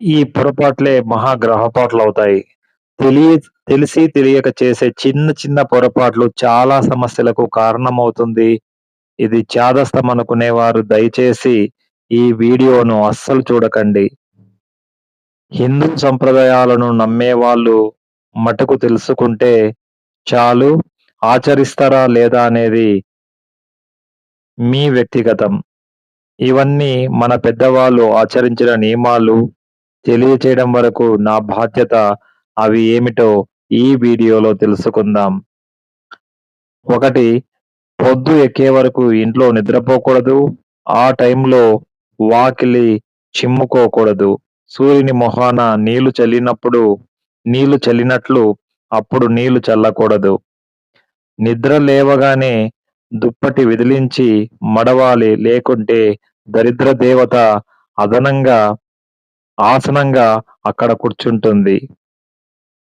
ఈ పొరపాట్లే మహా గ్రహపాట్లవుతాయి. తెలియ తెలిసి తెలియక చేసే చిన్న చిన్న పొరపాట్లు చాలా సమస్యలకు కారణమవుతుంది. ఇది చాదస్తం అనుకునేవారు దయచేసి ఈ వీడియోను అస్సలు చూడకండి. హిందూ సంప్రదాయాలను నమ్మేవాళ్ళు మటుకు తెలుసుకుంటే చాలు. ఆచరిస్తారా లేదా అనేది మీ వ్యక్తిగతం. ఇవన్నీ మన పెద్దవాళ్ళు ఆచరించిన నియమాలు తెలియచేయడం వరకు నా బాధ్యత. అవి ఏమిటో ఈ వీడియోలో తెలుసుకుందాం. ఒకటి పొద్దు ఎక్కే వరకు ఇంట్లో నిద్రపోకూడదు. ఆ టైంలో వాకిలి చిమ్ముకోకూడదు. సూర్యుని మొహాన నీళ్ళు చల్లినప్పుడు నీళ్ళు చల్లినట్లు అప్పుడు నీళ్ళు చల్లకూడదు. నిద్ర లేవగానే దుప్పటి విదిలించి మడవాలి లేకుంటే దరిద్ర దేవత అదనంగా ఆసనంగా అక్కడ కూర్చుంటుంది.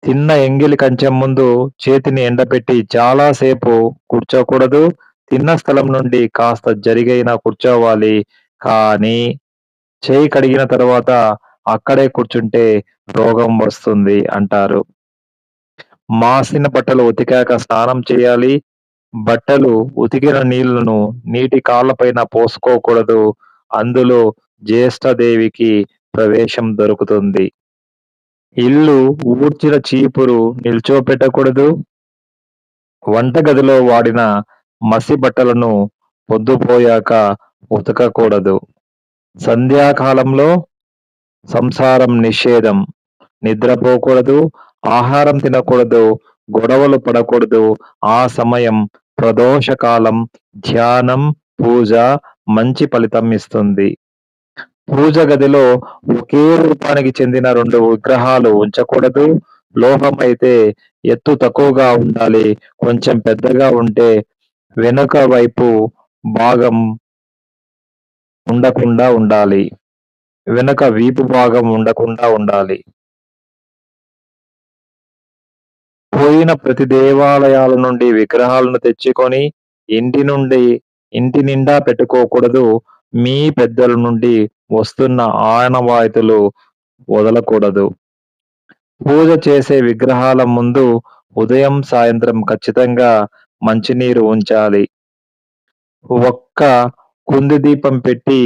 తిన్న ఎంగిలి కంచెం ముందు చేతిని ఎండబెట్టి చాలా సేపు కూర్చోకూడదు. తిన్న స్థలం నుండి కాస్త జరిగైనా కూర్చోవాలి. కానీ చేయి కడిగిన తర్వాత అక్కడే కూర్చుంటే రోగం వస్తుంది అంటారు. మాసిన బట్టలు ఉతికాక స్నానం చేయాలి. బట్టలు ఉతికిన నీళ్ళను నీటి కాళ్ళపైన పోసుకోకూడదు. అందులో జ్యేష్ఠదేవికి ప్రవేశం దొరుకుతుంది. ఇల్లు ఊడ్చిన చీపురు నిల్చోపెట్టకూడదు. వంటగదిలో వాడిన మసి బట్టలను పొద్దుపోయాక ఉతకకూడదు. సంధ్యాకాలంలో సంసారం నిషేధం. నిద్రపోకూడదు. ఆహారం తినకూడదు. గొడవలు పడకూడదు. ఆ సమయం ప్రదోషకాలం. ధ్యానం, పూజ మంచి ఫలితం ఇస్తుంది. పూజ గదిలో ఒకే రూపానికి చెందిన రెండు విగ్రహాలు ఉంచకూడదు. లోహం అయితే ఎత్తు తక్కువగా ఉండాలి. కొంచెం పెద్దగా ఉంటే వెనుక వైపు భాగం ఉండకుండా ఉండాలి. వెనుక వీపు భాగం ఉండకుండా ఉండాలి. పోయిన ప్రతి దేవాలయాల నుండి విగ్రహాలను తెచ్చుకొని ఇంటి నుండి ఇంటి నిండా పెట్టుకోకూడదు. మీ పెద్దల నుండి వస్తున్న ఆనవాయితులు వదలకూడదు. పూజ చేసే విగ్రహాల ముందు ఉదయం, సాయంత్రం ఖచ్చితంగా మంచినీరు ఉంచాలి. ఒక్క కుంది దీపం పెట్టి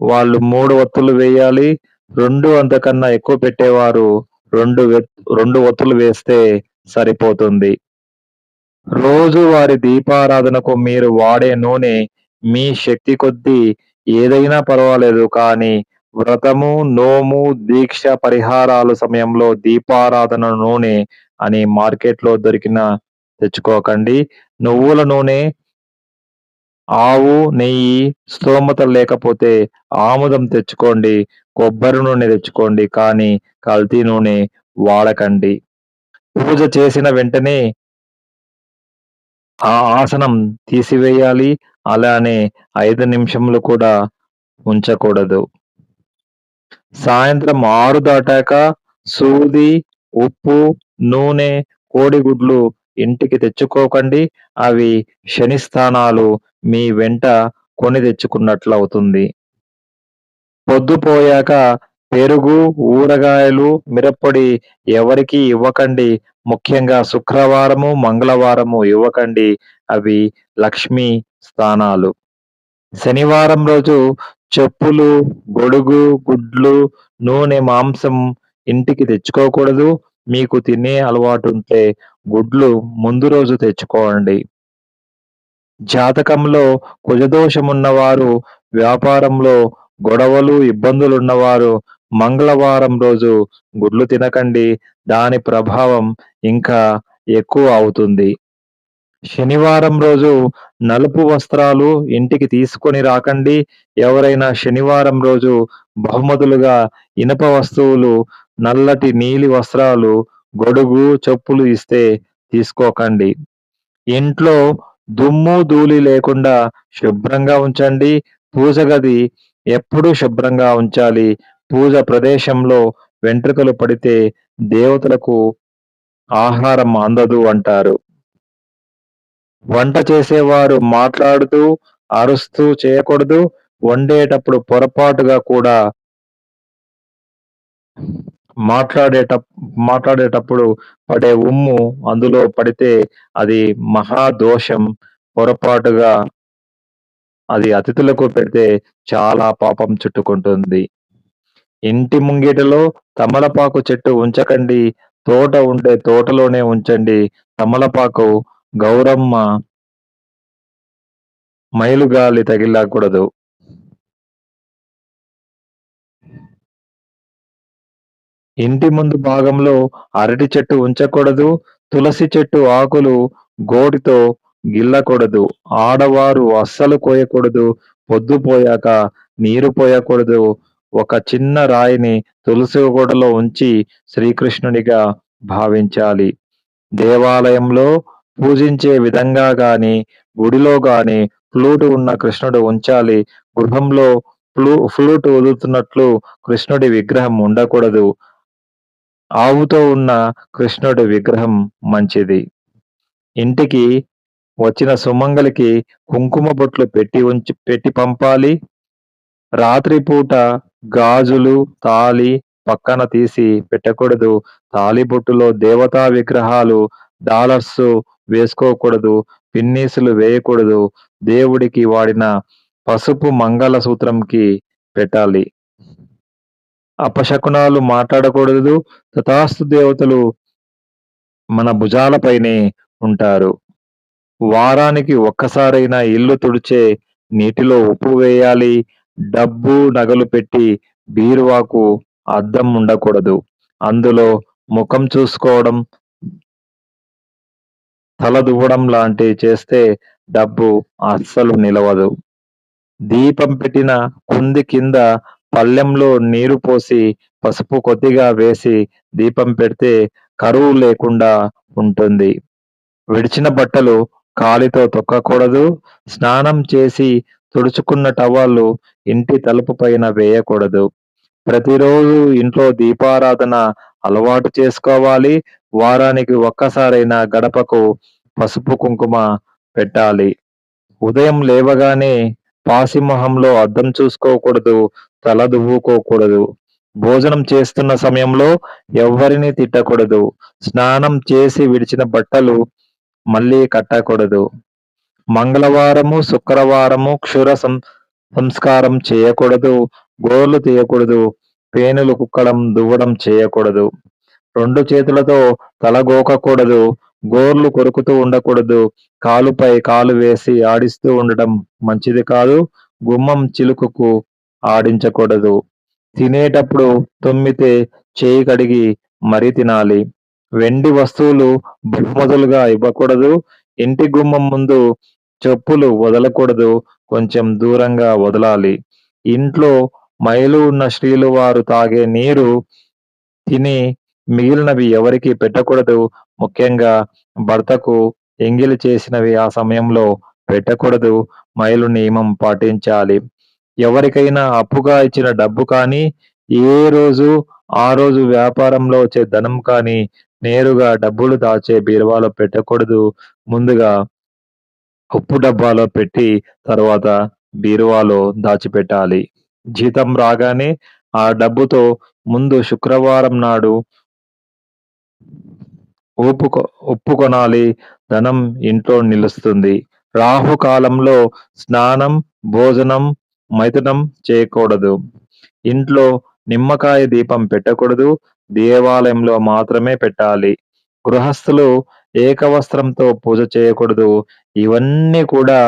వాళ్ళు మూడు ఒత్తులు వేయాలి. రెండు అంతకన్నా ఎక్కువ పెట్టేవారు రెండు రెండు ఒత్తులు వేస్తే సరిపోతుంది. రోజువారి దీపారాధనకు మీరు వాడే నూనె మీ శక్తి కొద్దీ ఏదైనా పర్వాలేదు కానీ వ్రతము, నోము, దీక్ష, పరిహారాలు సమయంలో దీపారాధన నూనె అని మార్కెట్లో దొరికిన తెచ్చుకోకండి. నువ్వుల నూనె, ఆవు నెయ్యి స్తోమత లేకపోతే ఆముదం తెచ్చుకోండి. కొబ్బరి నూనె తెచ్చుకోండి కానీ కల్తీ నూనె వాడకండి. పూజ చేసిన వెంటనే ఆ ఆసనం తీసివేయాలి. అలానే ఐదు నిమిషములు కూడా ఉంచకూడదు. సాయంత్రం ఆరు దాటాక సూది, ఉప్పు, నూనె, కోడిగుడ్లు ఇంటికి తెచ్చుకోకండి. అవి శనిస్థానాలు మీ వెంట కొని తెచ్చుకున్నట్లు అవుతుంది పొద్దుపోయాక పెరుగు, ఊరగాయలు, మిరప్పొడి ఎవరికీ ఇవ్వకండి. ముఖ్యంగా శుక్రవారము, మంగళవారము ఇవ్వకండి. అవి లక్ష్మీ స్థానాలు. శనివారం రోజు చెప్పులు, గొడుగు, గుడ్లు, నూనె, మాంసం ఇంటికి తెచ్చుకోకూడదు. మీకు తినే అలవాటు ఉంటే గుడ్లు ముందు రోజు తెచ్చుకోండి. జాతకంలో కుజదోషమున్నవారు, వ్యాపారంలో గొడవలు, ఇబ్బందులున్నవారు మంగళవారం రోజు గుడ్లు తినకండి. దాని ప్రభావం ఇంకా ఎక్కువ అవుతుంది. శనివారం రోజు నలుపు వస్త్రాలు ఇంటికి తీసుకొని రాకండి. ఎవరైనా శనివారం రోజు బహుమతులుగా ఇనప వస్తువులు, నల్లటి నీలి వస్త్రాలు, గొడుగు, చెప్పులు ఇస్తే తీసుకోకండి. ఇంట్లో దుమ్ము, ధూళి లేకుండా శుభ్రంగా ఉంచండి. పూజ గది ఎప్పుడూ శుభ్రంగా ఉంచాలి. పూజ ప్రదేశంలో వెంట్రుకలు పడితే దేవతలకు ఆహారం అందదు అంటారు. వంట చేసేవారు మాట్లాడుతూ, అరుస్తూ చేయకూడదు. వండేటప్పుడు పొరపాటుగా కూడా మాట్లాడేట మాట్లాడేటప్పుడు పడే ఉమ్ము అందులో పడితే అది మహాదోషం. పొరపాటుగా అది అతిథులకు పెడితే చాలా పాపం చుట్టుకుంటుంది. ఇంటి ముంగిటలో తమలపాకు చెట్టు ఉంచకండి. తోట ఉంటే తోటలోనే ఉంచండి. తమలపాకు గౌరమ్మ మైలుగాలి తగిలకూడదు. ఇంటి ముందు భాగంలో అరటి చెట్టు ఉంచకూడదు. తులసి చెట్టు ఆకులు గోటితో గిల్లకూడదు. ఆడవారు అస్సలు కోయకూడదు. పొద్దుపోయాక నీరు పోయకూడదు. ఒక చిన్న రాయిని తులసి గూడలో ఉంచి శ్రీకృష్ణునిగా భావించాలి. దేవాలయంలో పూజించే విధంగా గాని, గుడిలో గాని ఫ్లూటు ఉన్న కృష్ణుడు ఉంచాలి. గృహంలో ఫ్లూ ఫ్లూటు వదులుతున్నట్లు కృష్ణుడి విగ్రహం ఉండకూడదు. ఆవుతో ఉన్న కృష్ణుడి విగ్రహం మంచిది. ఇంటికి వచ్చిన సుమంగలికి కుంకుమ బొట్లు పెట్టి ఉంచి పెట్టి పంపాలి. రాత్రిపూట గాజులు, తాళి పక్కన తీసి పెట్టకూడదు. తాళిబొట్టులో దేవతా విగ్రహాలు, డాలర్స్ వేసుకోకూడదు. పిన్నీసులు వేయకూడదు. దేవుడికి వాడిన పసుపు మంగళ సూత్రంకి పెట్టాలి. అపశకునాలు మాట్లాడకూడదు. తథాస్తు దేవతలు మన భుజాలపైనే ఉంటారు. వారానికి ఒక్కసారైనా ఇల్లు తుడిచే నీటిలో ఉప్పు వేయాలి. డబ్బు, నగలు పెట్టి బీరువాకు అద్దం ఉండకూడదు. అందులో ముఖం చూసుకోవడం, తల దువ్వడం లాంటివి చేస్తే డబ్బు అస్సలు నిలవదు. దీపం పెట్టిన కుంది కింద పళ్ళెంలో నీరు పోసి పసుపు కొద్దిగా వేసి దీపం పెడితే కరువు లేకుండా ఉంటుంది. విడిచిన బట్టలు కాలితో తొక్కకూడదు. స్నానం చేసి తుడుచుకున్న టవాళ్ళు ఇంటి తలుపు పైన వేయకూడదు. ప్రతిరోజు ఇంట్లో దీపారాధన అలవాటు చేసుకోవాలి. వారానికి ఒక్కసారైనా గడపకు పసుపు కుంకుమ పెట్టాలి. ఉదయం లేవగానే పాసిమొహంలో అద్దం చూసుకోకూడదు. తల దువ్వుకోకూడదు. భోజనం చేస్తున్న సమయంలో ఎవరిని తిట్టకూడదు. స్నానం చేసి విడిచిన బట్టలు మళ్ళీ కట్టకూడదు. మంగళవారము, శుక్రవారము క్షుర సం సంస్కారం చేయకూడదు. గోర్లు తీయకూడదు. పేనులు కుక్కడం, దువ్వడం చేయకూడదు. రెండు చేతులతో తలగోకకూడదు గోర్లు కొరుకుతూ ఉండకూడదు. కాలుపై కాలు వేసి ఆడిస్తూ ఉండడం మంచిది కాదు. గుమ్మం చిలుకకు ఆడించకూడదు. తినేటప్పుడు తుమ్మితే చేయి కడిగి మరీ తినాలి. వెండి వస్తువులు బహుమతులుగా ఇవ్వకూడదు. ఇంటి గుమ్మం ముందు చెప్పులు వదలకూడదు. కొంచెం దూరంగా వదలాలి. ఇంట్లో మైలు ఉన్న స్త్రీలు వారు తాగే నీరు, తిని మిగిలినవి ఎవరికీ పెట్టకూడదు. ముఖ్యంగా భర్తకు ఎంగిలి చేసినవి ఆ సమయంలో పెట్టకూడదు. మైలు నియమం పాటించాలి. ఎవరికైనా అప్పుగా ఇచ్చిన డబ్బు కానీ, ఏ రోజు ఆ రోజు వ్యాపారంలో వచ్చే ధనం కానీ నేరుగా డబ్బులు దాచే బీరువాలో పెట్టకూడదు. ముందుగా ఉప్పు డబ్బాలో పెట్టి తరువాత బీరువాలో దాచిపెట్టాలి. జీతం రాగానే ఆ డబ్బుతో ముందు శుక్రవారం నాడు ఉప్పు ఉప్పు కొనాలి. ధనం ఇంట్లో నిలుస్తుంది. రాహుకాలంలో స్నానం, భోజనం, మైథునం చేయకూడదు. ఇంట్లో నిమ్మకాయ దీపం పెట్టకూడదు. దేవాలయంలో మాత్రమే పెట్టాలి. గృహస్థులు ఏకవస్త్రంతో పూజ చేయకూడదు. ఇవన్నీ కూడా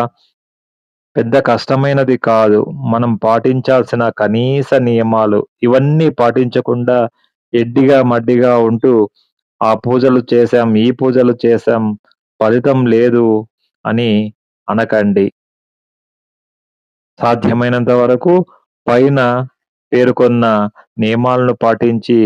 పెద్ద కష్టమైనది కాదు. మనం పాటించాల్సిన కనీస నియమాలు. ఇవన్నీ పాటించకుండా ఎడ్డిగా, మడ్డిగా ఉంటూ ఆ పూజలు చేశాం, ఈ పూజలు చేశాం, ఫలితం లేదు అని అనకండి. సాధ్యమైనంత వరకు పైన పేర్కొన్న నియమాలను పాటించి